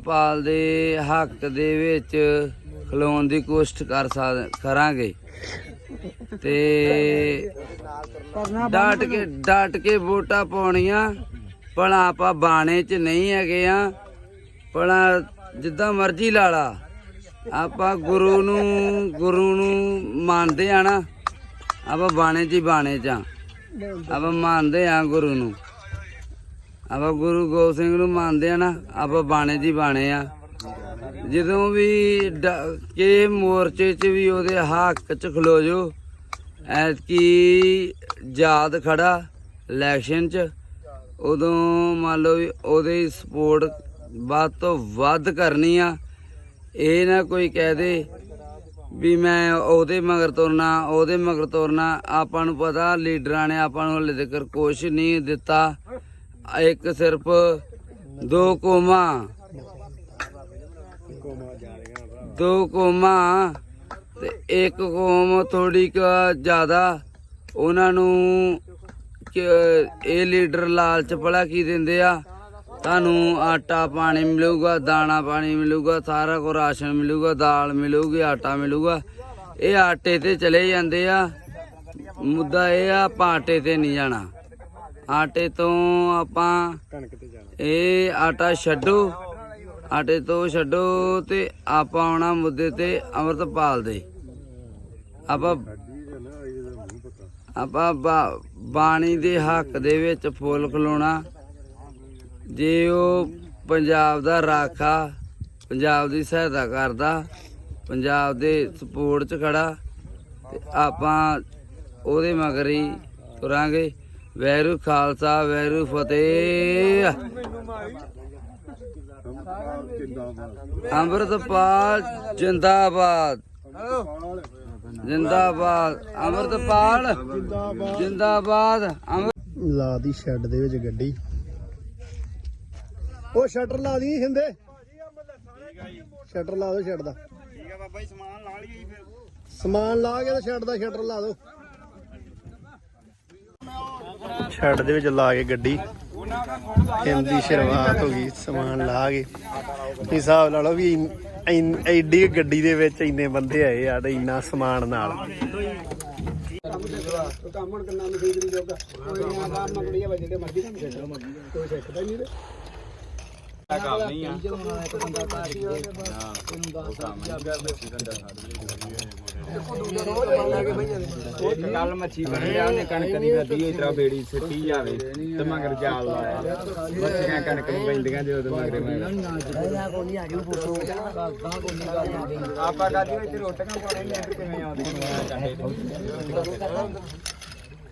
ਤਪਾਲ ਦੇ ਹੱਕ ਦੇ ਵਿੱਚ ਖਲੋਣ ਦੀ ਕੋਸ਼ਿਸ਼ ਕਰ ਸਕ ਕਰਾਂਗੇ। ਤੇ ਡਾਟ ਕੇ ਡਾਟ ਕੇ ਵੋਟਾਂ ਪਾਉਣੀਆਂ। ਭਲਾ ਆਪਾਂ ਬਾਣੇ 'ਚ ਨਹੀਂ ਹੈਗੇ ਆ। ਭਲਾ ਜਿੱਦਾਂ ਮਰਜ਼ੀ ਲਾ ਲਾ। ਆਪਾਂ ਗੁਰੂ ਨੂੰ ਗੁਰੂ ਨੂੰ ਮੰਨਦੇ ਆ ਨਾ। ਆਪਾਂ ਬਾਣੇ 'ਚ ਹੀ ਬਾਣੇ 'ਚ ਆ। ਆਪਾਂ ਮੰਨਦੇ ਆ ਗੁਰੂ ਨੂੰ। ਆਪਾਂ ਗੁਰੂ ਗੋਬਿੰਦ ਸਿੰਘ ਨੂੰ ਮੰਨਦੇ ਆ ਨਾ, ਆਪਾਂ ਬਾਣੇ ਦੀ ਬਾਣੇ ਆ। ਜਦੋਂ ਵੀ ਡ- ਮੋਰਚੇ 'ਚ ਵੀ ਉਹਦੇ ਹੱਕ 'ਚ ਖਲੋ ਜੋ, ਐਤਕੀ ਯਾਦ ਖੜਾ ਇਲੈਕਸ਼ਨ 'ਚ, ਉਦੋਂ ਮੰਨ ਲਓ ਵੀ ਉਹਦੇ ਸਪੋਰਟ ਵੱਧ ਤੋਂ ਵੱਧ ਕਰਨੀ ਆ। ਇਹ ਨਾ ਕੋਈ ਕਹਿ ਦੇ ਵੀ ਮੈਂ ਉਹਦੇ ਮਗਰ ਤੁਰਨਾ, ਉਹਦੇ ਮਗਰ ਤੁਰਨਾ, ਆਪਾਂ ਨੂੰ ਪਤਾ ਲੀਡਰਾਂ ਨੇ ਆਪਾਂ ਨੂੰ ਹਲੇ ਤੱਕ ਕੁਛ ਨਹੀਂ ਦਿੱਤਾ। ਇੱਕ ਸਿਰਫ ਦੋ ਕੋਮਾ। ਦੋ ਕੋਮਾ ਤੇ ਇੱਕ ਕੋਮ ਥੋੜੀ ਕੁ ਜ਼ਿਆਦਾ। ਉਹਨਾਂ ਨੂੰ ਕਿ ਇਹ ਲੀਡਰ ਲਾਲਚ ਭਲਾ ਕੀ ਦਿੰਦੇ ਆ? ਤੁਹਾਨੂੰ ਆਟਾ ਪਾਣੀ ਮਿਲੂਗਾ, ਦਾਣਾ ਪਾਣੀ ਮਿਲੂਗਾ, ਸਾਰਾ ਕੁਝ ਰਾਸ਼ਨ ਮਿਲੂਗਾ, ਦਾਲ ਮਿਲੂਗੀ, ਆਟਾ ਮਿਲੂਗਾ। ਇਹ ਆਟੇ ਤੇ ਚਲੇ ਜਾਂਦੇ ਆ। ਮੁੱਦਾ ਇਹ ਆ, ਆਪਾਂ ਆਟੇ ਤੇ ਨਹੀਂ ਜਾਣਾ। ਆਟੇ ਤੋਂ ਆਪਾਂ ਕਣਕ ਤੇ ਜਾਣਾ। ਇਹ ਆਟਾ ਛੱਡੋ ਆਟੇ ਤੋਂ ਛੱਡੋ ਤੇ ਆਪਾਂ ਆਉਣਾ ਮੁੱਦੇ ਤੇ ਅੰਮ੍ਰਿਤਪਾਲ ਦੇ। ਆਪਾਂ ਆਪਾਂ ਬਾਣੀ ਦੇ ਹੱਕ ਦੇ ਵਿੱਚ ਫੁੱਲ ਖਲੋਣਾ। ਜੇ ਉਹ ਪੰਜਾਬ ਦਾ ਰਾਖਾ ਪੰਜਾਬ ਦੀ ਸਹਾਇਤਾ ਕਰਦਾ ਪੰਜਾਬ ਦੇ ਸਪੋਰਟ 'ਚ ਖੜਾ ਤੇ ਆਪਾਂ ਉਹਦੇ ਮਗਰ ਹੀ ਤੁਰਾਂਗੇ। ਵੈਰੂ ਖਾਲਸਾ ਵੈਰੂ ਫਤਿਹ। ਅੰਮ੍ਰਿਤਪਾਲ ਜਿੰਦਾਬਾਦ। ਜਿੰਦਾਬਾਦ। ਅੰਮ੍ਰਿਤਪਾਲ ਜਿੰਦਾਬਾਦ। ਲਾ ਦੀ ਸ਼ੈੱਡ ਦੇ ਵਿੱਚ ਗੱਡੀ। ਉਹ ਸ਼ਟਰ ਲਾ ਦੀ ਹਿੰਦੇ। ਸ਼ਟਰ ਲਾ ਦੋ ਸ਼ੈੱਡ ਦਾ। ਠੀਕ ਆ ਬਾਬਾ ਜੀ ਸਮਾਨ ਲਾ ਲਈਏ ਫਿਰ। ਸਮਾਨ ਲਾ ਕੇ ਤੇ ਸ਼ੈੱਡ ਦਾ ਸ਼ਟਰ ਲਾ ਦੋ। ਸ਼ੈੱਡ ਦੇ ਵਿੱਚ ਲਾ ਕੇ ਗੱਡੀ। ਹਿੰਦੀ ਸ਼ੁਰੂਆਤ ਹੋ ਗਈ, ਸਮਾਨ ਲਾ ਕੇ। ਹਿਸਾਬ ਲਾ ਲਓ ਵੀ ਐਡੀ ਗੱਡੀ ਦੇ ਵਿੱਚ ਇੰਨੇ ਬੰਦੇ ਆਏ ਆ ਤੇ ਇੰਨਾ ਸਮਾਨ ਨਾਲ। ਕੱਲ ਮੱਛੀ ਬਣ ਜਾ ਉਹਨੇ ਕਣਕ ਦੀ ਗੱਦੀ ਇਤਰਾ ਬੇੜੀ ਸਿੱਟੀ ਜਾਵੇ ਤੇ ਮਗਰ ਜਾਲ ਲਾਇਆ। ਮੱਛੀਆਂ ਕਣਕ ਨੂੰ ਪੈਂਦੀਆਂ ਜਦੋਂ ਮਗਰੇ ਮਗਰ ਆਪਾਂ ਕਾਦੀ ਵਿੱਚ ਰੋਟੀਆਂ ਪਾਉਣੇ ਨੇ ਇੱਧਰ ਕਿਵੇਂ ਆਉਂਦੇ।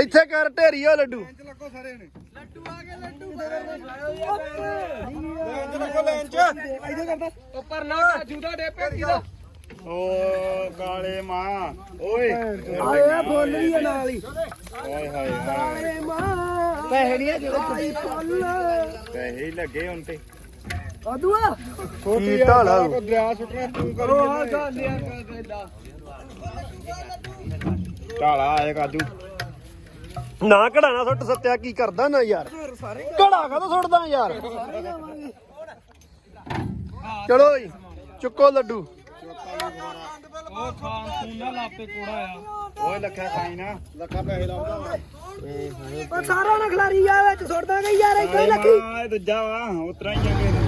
ਇੱਥੇ ਕਰ ਢੇਰੀ ਆ ਲੱਡੂ। ਓ ਕਾਲੇ ਮਾਂ ਓਏ ਆਇਆ ਫੁੱਲ ਵੀ ਨਾਲ ਹੀ। ਹਾਏ ਹਾਏ ਹਾਏ ਪੈਸੇ ਨਹੀਂ ਜਿਹੜੇ ਫੁੱਲ ਪੈਸੇ ਹੀ ਲੱਗੇ ਹੁਣ ਤੇ ਅਦੂਆ ਛੋਟੀ ਢਾਲਾ ਦਰਿਆ ਸੁੱਟਣਾ ਤੂੰ ਕਰੀ ਢਾਲਾ ਆਏ ਕਾਦੂ ਨਾ ਘੜਾਣਾ ਸੁੱਟ ਸੱਤਿਆ ਕੀ ਕਰਦਾ ਨਾ ਯਾਰ? ਘੜਾ ਕਾ ਸੁੱਟਦਾ ਯਾਰ। ਚਲੋ ਜੀ ਚੁੱਕੋ ਲੱਡੂ। ਓਏ ਲੱਖਾ ਖਾਈ ਨਾ। ਲੱਖਾ ਪੈਸੇ ਲਾਉਂਦਾ ਉਹ ਸਾਰਾ ਨਾ ਖਲਾਰੀ ਆ ਵਿੱਚ ਸੁੱਟਦਾ ਨਹੀਂ ਯਾਰ ਕਾਲੇ ਮਾਂ ਇਹ ਦੂਜਾ ਵਾ ਉਤਰਾ ਹੀ ਆ ਕੇ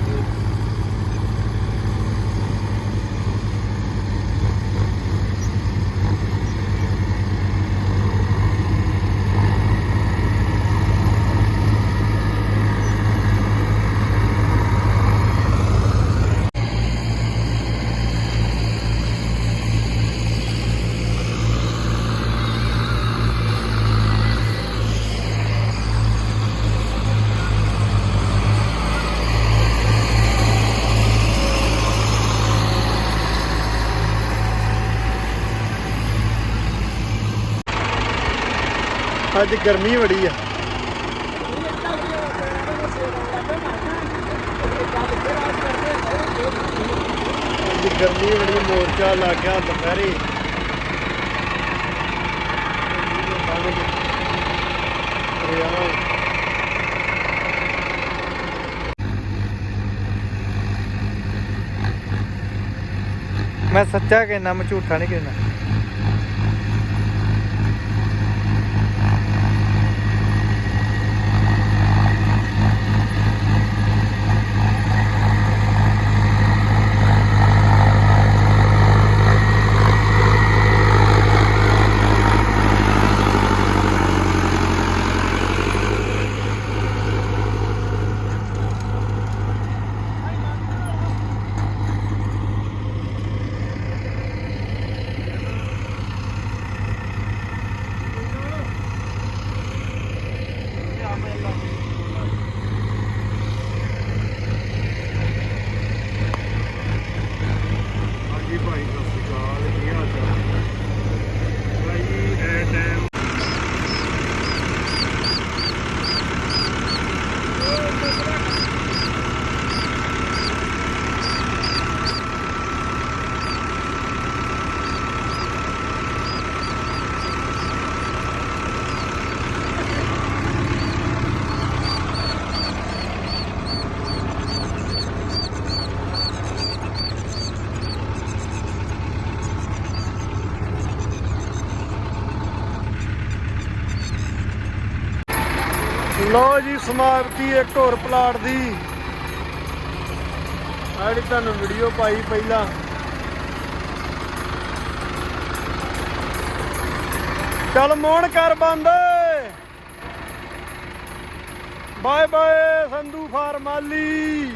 ਅੱਜ ਗਰਮੀ ਬੜੀ ਆ। ਅੱਜ ਗਰਮੀ ਬੜੀ, ਮੋਰਚਾ ਲੱਗ ਗਿਆ ਦੁਪਹਿਰੇ। ਰਿਆ ਮੈਂ ਸੱਚਾ ਕਹਿਣਾ ਮੈਂ ਝੂਠਾ ਨਹੀਂ ਕਹਿਣਾ ਹਾਂਜੀ ਭਾਈ ਸਤਿ ਸ਼੍ਰੀ ਅਕਾਲ ਕੀ ਹਾਲ ਚਾਲ ਭਾਈ ਇਹ ਟਾਈਮ ਲੋ ਜੀ ਸਮਾਪਤੀ ਇੱਕ ਹੋਰ ਪਲਾਟ ਦੀ। ਆਹ ਤੁਹਾਨੂੰ ਵੀਡੀਓ ਪਾਈ ਪਹਿਲਾਂ। ਚੱਲ ਮੋਹਣ ਕਰ ਬੰਦ। Bye bye Sandhu ਫਾਰਮਾਲੀ।